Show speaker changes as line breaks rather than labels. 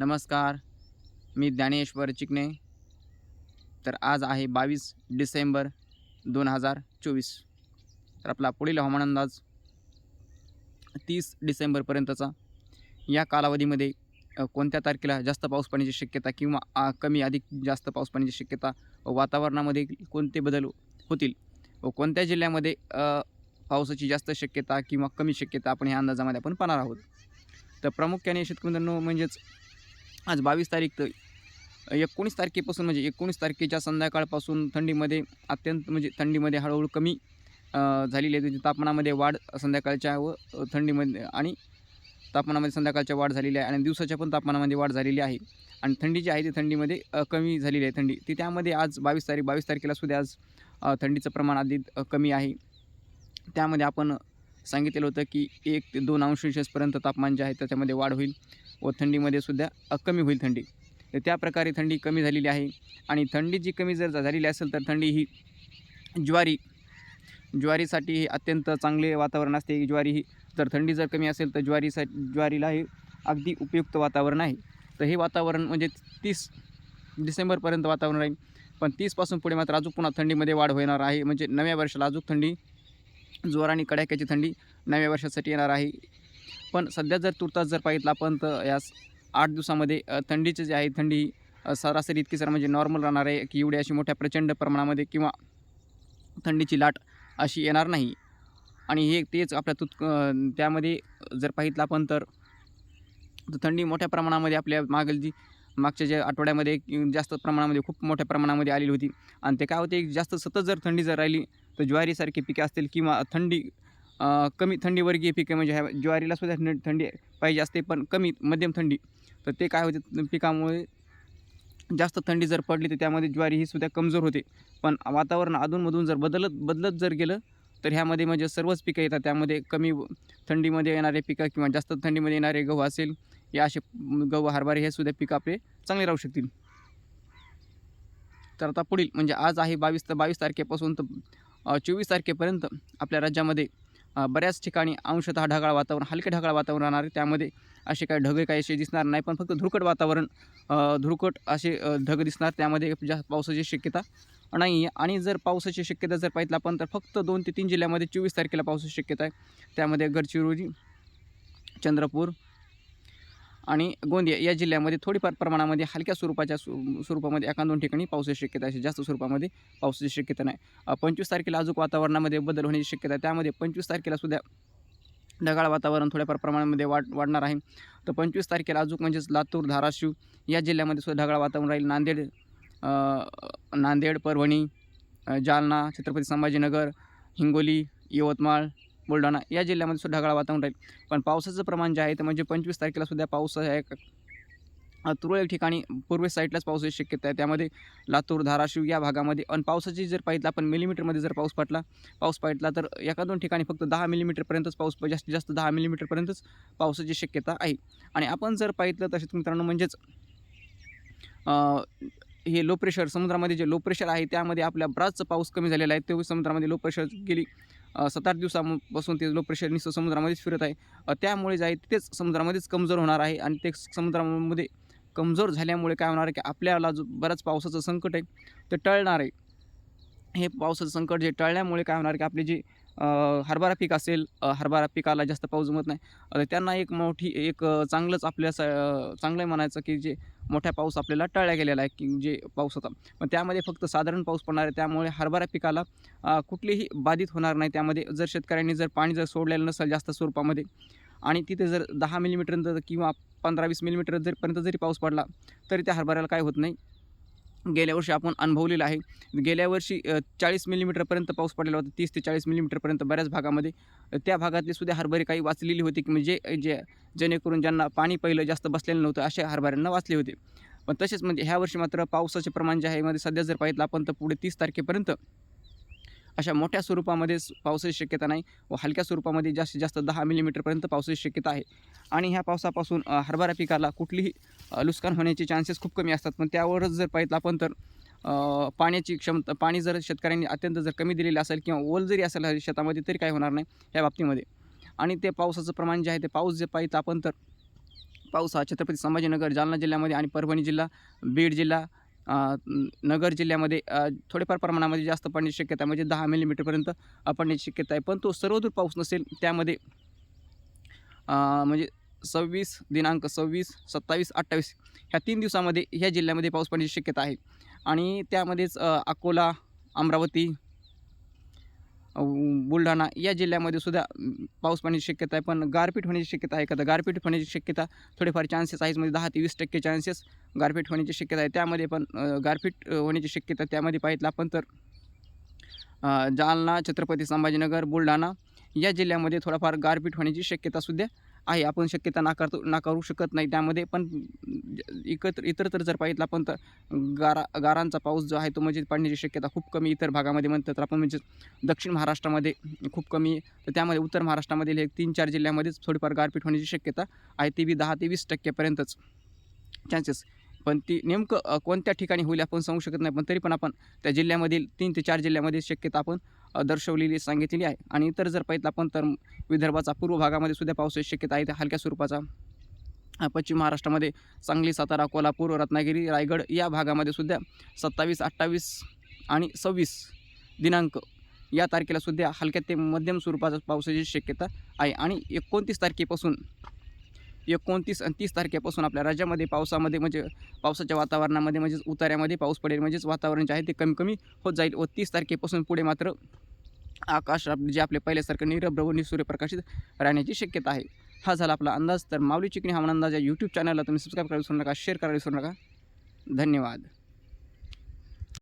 नमस्कार मी ज्ञानेश्वर चिकणे तर आज आहे बावीस डिसेंबर दोन हजार चोवीस. तर आपला पुढील हवामान अंदाज तीस डिसेंबरपर्यंतचा या कालावधीमध्ये कोणत्या तारखेला जास्त पाऊस पाण्याची शक्यता किंवा कमी अधिक जास्त पाऊस पाण्याची शक्यता व वातावरणामध्ये कोणते बदल होतील? व कोणत्या जिल्ह्यामध्ये पावसाची जास्त शक्यता किंवा कमी शक्यता आपण ह्या अंदाजामध्ये आपण पाहणार आहोत? तर प्रामुख्याने शेतकरी मित्रांनो म्हणजेच आज बावीस तारीख तर एकोणीस तारखेपासून म्हणजे एकोणीस तारखेच्या संध्याकाळपासून थंडीमध्ये अत्यंत म्हणजे थंडीमध्ये हळूहळू कमी झालेली आहे. त्याची तापमानामध्ये वाढ संध्याकाळच्या व थंडीमध्ये आणि तापमानामध्ये संध्याकाळच्या वाढ झालेली आहे आणि दिवसाच्या पण तापमानामध्ये वाढ झालेली आहे. आणि थंडी जी आहे ती थंडीमध्ये कमी झालेली आहे थंडी. ती त्यामध्ये आज बावीस तारीख बावीस तारखेला सुद्धा आज थंडीचं प्रमाण अधिक कमी आहे. त्यामध्ये आपण सांगितलेलं होतं की एक ते दोन अंश सेल्सिअसपर्यंत तापमान जे आहे त्याच्यामध्ये वाढ होईल. व थंडीमध्ये सुद्धा कमी होईल थंडी. तर त्या प्रकारे थंडी कमी झालेली आहे. आणि थंडी जी कमी जर झालेली असेल तर थंडी ही ज्वारी ज्वारीसाठी हे अत्यंत चांगले वातावरण असते. ज्वारी ही जर थंडी जर कमी असेल तर ज्वारीसा ज्वारीला हे अगदी उपयुक्त वातावरण आहे. तर हे वातावरण म्हणजे तीस डिसेंबरपर्यंत वातावरण राहील. पण तीसपासून पुढे मात्र अजून पुन्हा थंडीमध्ये वाढ होणार आहे. म्हणजे नव्या वर्षाला अजून थंडी जोराने कडाक्याची थंडी नव्या वर्षासाठी येणार आहे. पण सध्या जर तुर्तास जर पाहितला आपण तर यास आठ दिवसामध्ये थंडीचे जे आहे थंडी सरासरी इतकी सर म्हणजे नॉर्मल राहणार आहे की एवढी अशी मोठ्या प्रचंड प्रमाणामध्ये किंवा थंडीची लाट अशी येणार नाही. आणि हे तेच आपल्या तुत त्यामध्ये जर पाहितलं आपण तर थंडी मोठ्या प्रमाणामध्ये आपल्या मागील जी मागच्या ज्या आठवड्यामध्ये जास्त प्रमाणामध्ये खूप मोठ्या प्रमाणामध्ये आलेली होती. आणि ते काय होते जास्त सतत जर थंडी जर राहिली तर ज्वारीसारखी पिके असतील किंवा थंडी कमी थंडीवर्गीय पिके म्हणजे ह्या ज्वारीला सुद्धा थंडी पाहिजे असते पण कमी मध्यम थंडी. तर ते काय होते पिकामुळे जास्त थंडी जर पडली तर त्यामध्ये ज्वारी ही सुद्धा कमजोर होते. पण वातावरण अधूनमधून जर बदलत बदलत जर गेलं तर ह्यामध्ये म्हणजे सर्वच पिकं येतात. त्यामध्ये कमी थंडीमध्ये येणारे पिकं किंवा जास्त थंडीमध्ये येणारे गहू असेल या असे गहू हरभरे हे सुद्धा पिकं आपले चांगले राहू शकतील. तर आता पुढील म्हणजे आज आहे बावीस तर बावीस तारखेपासून तर चोवीस तारखेपर्यंत आपल्या राज्यामध्ये बऱ्याच ठिकाणी अंशतः ढगाळ वातावरण हलके ढगाळ वातावरण राहणार आहे. त्यामध्ये असे काही ढगे काही असे दिसणार नाही पण फक्त धुरकट वातावरण अ, धुरकट असे ढग दिसणार. त्यामध्ये जास्त पावसाची शक्यता नाही आहे आणि जर पावसाची शक्यता जर पाहिजे आपण तर फक्त दोन ते तीन जिल्ह्यामध्ये चोवीस तारखेला पावसाची शक्यता आहे. त्यामध्ये गडचिरोली चंद्रपूर आणि गोंदिया या जिल्ह्यामध्ये थोडीफार प्रमाणामध्ये हलक्या स्वरूपाच्या स्वरू स्वरूपामध्ये एका दोन ठिकाणी पावसाची शक्यता आहे. जास्त स्वरूपामध्ये पावसाची शक्यता नाही. पंचवीस तारखेला अजून वातावरणामध्ये बदल होण्याची शक्यता आहे. त्यामध्ये पंचवीस तारखेला सुद्धा ढगाळ वातावरण थोड्याफार प्रमाणामध्ये वाढ वाढणार आहे. तर पंचवीस तारखेला अजून म्हणजेच लातूर धाराशिव या जिल्ह्यामध्ये सुद्धा ढगाळ वातावरण राहील. नांदेड नांदेड परभणी जालना छत्रपती संभाजीनगर हिंगोली यवतमाळ बुलढाणा या जिल्ह्यामध्ये सुद्धा ढगाळ वातावरण राहील. पण पावसाचं प्रमाण जे आहे ते म्हणजे पंचवीस तारखेला सुद्धा पाऊस आहे. तुरळक ठिकाणी पूर्वेस साईडलाच पावसाची शक्यता आहे. त्यामध्ये लातूर धाराशिव या भागामध्ये आणि पावसाची जर पाहिजे आपण मिलीमीटरमध्ये जर पाऊस पडला पाऊस पडला तर एका दोन ठिकाणी फक्त दहा मिलीमीटरपर्यंतच पाऊस जास्तीत जास्त दहा मिलीमीटरपर्यंतच पावसाची शक्यता आहे. आणि आपण जर पाहितलं तसेच मित्रांनो म्हणजेच हे लो प्रेशर समुद्रामध्ये जे लो प्रेशर आहे त्यामध्ये आपल्या बराच पाऊस कमी झालेला आहे. तो समुद्रामध्ये लो प्रेशर गेली सात आठ दिवसापासून ते लो प्रेशर निसं समुद्रामध्येच फिरत आहे. त्यामुळे जे आहे तेच समुद्रामध्येच कमजोर होणार आहे आणि ते समुद्रामध्ये कमजोर झाल्यामुळे काय होणार आहे की आपल्याला जो बराच पावसाचं संकट आहे ते टळणार आहे. हे पावसाचं संकट जे टळल्यामुळे काय होणार की आपले जे हरभरा पीक असेल हरभरा पिकाला जास्त पाऊस जमत नाही. त्यांना एक मोठी एक चांगलंच आपल्या स चांगलं म्हणायचं की जे मोठ्या पाऊस आपल्याला टळल्या गेलेला आहे की जे पाऊस होता पण त्यामध्ये फक्त साधारण पाऊस पडणार आहे त्यामुळे हरभरा पिकाला कुठलीही बाधित होणार नाही. त्यामध्ये जर शेतकऱ्यांनी जर पाणी जर सोडलेलं नसेल जास्त स्वरूपामध्ये आणि तिथे जर दहा मिलीमीटर किंवा पंधरा वीस मिलीमीटर जरपर्यंत जरी पाऊस पडला तरी त्या हरभऱ्याला काय होत नाही. गेल्या वर्षी आपण अनुभवलेलं आहे. गेल्या वर्षी चाळीस मिलीमीटरपर्यंत पाऊस पडलेला होता. तीस ते चाळीस मिलीमीटरपर्यंत बऱ्याच भागामध्ये. त्या भागातले सुद्धा हरभरे काही वाचलेली होती की म्हणजे जे जेणेकरून ज्यांना पाणी पहिलं जास्त बसलेलं नव्हतं अशा हरभऱ्यांना वाचले होते. पण तसेच म्हणजे ह्या वर्षी मात्र पावसाचे प्रमाण जे आहे मध्ये सध्या जर पाहितलं आपण तर पुढे तीस तारखेपर्यंत अशा मोठ्या स्वरूपामध्ये पावसाची शक्यता नाही व हलक्या स्वरूपामध्ये जास्तीत जास्त दहा मिलीमीटरपर्यंत पावसाची शक्यता आहे. आणि ह्या पावसापासून हरभरा पिकाला कुठलीही नुकसान होण्याचे चान्सेस खूप कमी असतात. पण त्यावरच जर पाहिलं आपण तर पाण्याची क्षमता पाणी जर शेतकऱ्यांनी अत्यंत जर कमी दिलेलं असेल किंवा ओल जरी असेल हरी शेतामध्ये तरी काय होणार नाही या बाबतीमध्ये. आणि ते पावसाचं प्रमाण जे आहे ते पाऊस जे पाहिजे आपण तर पाऊस हा छत्रपती संभाजीनगर जालना जिल्ह्यामध्ये आणि परभणी जिल्हा बीड जिल्हा नगर जिल्ह्यामध्ये थोडेफार प्रमाणामध्ये जास्त पडण्याची शक्यता आहे. म्हणजे दहा मिलीमीटरपर्यंत पडण्याची शक्यता आहे. पण तो सर्वदूर पाऊस नसेल त्यामध्ये म्हणजे सव्वीस दिनांक सव्वीस सत्तावीस अठ्ठावीस ह्या तीन दिवसामध्ये ह्या जिल्ह्यामध्ये पाऊस पडण्याची शक्यता आहे. आणि त्यामध्येच अकोला अमरावती बुलढाणा या जिल्ह्यामध्ये सुद्धा पाऊस पडण्याची शक्यता आहे. पण गारपीट होण्याची शक्यता आहे का? गारपीट होण्याची शक्यता थोडेफार चान्सेस आहेत. म्हणजे दहा ते वीस टक्के चान्सेस गारपीट होण्याची शक्यता आहे. त्यामध्ये पण गारपीट होण्याची शक्यता त्यामध्ये पाहिजे आपण तर जालना छत्रपती संभाजीनगर बुलढाणा या जिल्ह्यामध्ये थोडाफार गारपीट होण्याची शक्यतासुद्धा आहे आपण शक्यता नाकारतो नाकारू शकत नाही त्यामध्ये. पण एकत्र इतरत्र जर पाहितलं आपण तर गारा गारांचा पाऊस जो आहे तो म्हणजे पडण्याची शक्यता खूप कमी इतर भागामध्ये म्हणतात तर आपण म्हणजे दक्षिण महाराष्ट्रामध्ये खूप कमी. तर त्यामध्ये उत्तर महाराष्ट्रामधील हे तीन चार जिल्ह्यामध्येच थोडीफार गारपीट होण्याची शक्यता आहे. ती बी दहा ते वीस टक्क्यापर्यंतच चान्सेस पण ती नेमकं कोणत्या ठिकाणी होईल आपण सांगू शकत नाही. पण तरी पण आपण त्या जिल्ह्यामधील तीन ते चार जिल्ह्यामध्ये शक्यता आपण दर्शवलेली सांगितलेली आहे. आणि इतर जर पाहिजे आपण तर विदर्भाचा पूर्व भागामध्ये सुद्धा पावसाची शक्यता आहे. त्या हलक्या स्वरूपाचा. पश्चिम महाराष्ट्रामध्ये सांगली सातारा कोल्हापूर रत्नागिरी रायगड या भागामध्ये सुद्धा सत्तावीस अठ्ठावीस आणि सव्वीस दिनांक या तारखेला सुद्धा हलक्या ते मध्यम स्वरूपाचा पावसाची शक्यता आहे. आणि एकोणतीस तारखेपासून एकोणतीस आणि तीस तारखेपासून आपल्या राज्यामध्ये पावसामध्ये म्हणजे पावसाच्या वातावरणामध्ये म्हणजेच उतार्यामध्ये पाऊस पडेल म्हणजेच वातावरण जे आहे ते कमी कमी होत जाईल व तीस तारखेपासून पुढे मात्र आकाश आप- जे आपले पहिल्यासारखं निरभ्र व सूर्यप्रकाशित राहण्याची शक्यता आहे. हा झाला आपला अंदाज. तर माऊली चिकणी हवामान अंदाज या यूट्यूब चॅनलला तुम्ही सबस्क्राईब करायला विसरू नका शेअर करायला विसरू नका. धन्यवाद.